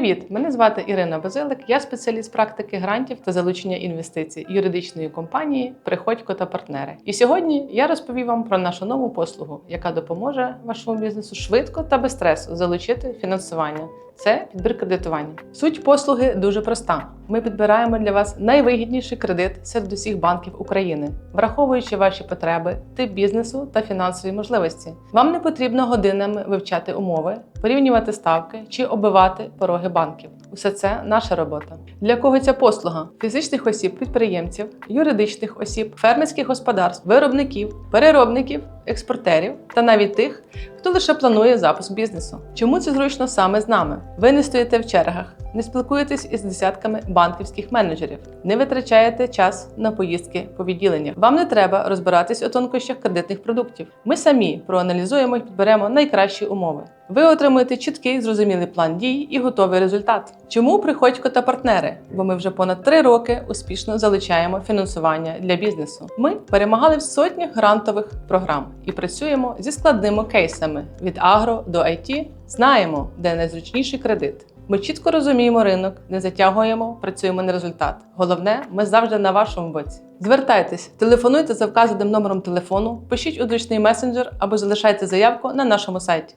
Привіт! Мене звати Ірина Базилик. Я спеціаліст практики грантів та залучення інвестицій юридичної компанії Приходько та партнери. І сьогодні я розповім вам про нашу нову послугу, яка допоможе вашому бізнесу швидко та без стресу залучити фінансування. Це підбір кредитування. Суть послуги дуже проста. Ми підбираємо для вас найвигідніший кредит серед усіх банків України, враховуючи ваші потреби, тип бізнесу та фінансові можливості. Вам не потрібно годинами вивчати умови, порівнювати ставки чи оббивати пороги банків. Усе це наша робота. Для кого ця послуга? Фізичних осіб, підприємців, юридичних осіб, фермерських господарств, виробників, переробників, експортерів та навіть тих, хто лише планує запуск бізнесу. Чому це зручно саме з нами? Ви не стоїте в чергах, не спілкуєтесь із десятками банківських менеджерів, не витрачаєте час на поїздки по відділеннях. Вам не треба розбиратись у тонкощах кредитних продуктів. Ми самі проаналізуємо і підберемо найкращі умови. Ви отримуєте чіткий зрозумілий план дій і готовий результат. Чому приходько та партнери? Бо ми вже понад три роки успішно залучаємо фінансування для бізнесу. Ми перемагали в сотнях грантових програм і працюємо зі складними кейсами від агро до IT. Знаємо, де найзручніший кредит. Ми чітко розуміємо ринок, не затягуємо, працюємо на результат. Головне, ми завжди на вашому боці. Звертайтесь, телефонуйте за вказаним номером телефону, пишіть у зручний месенджер або залишайте заявку на нашому сайті.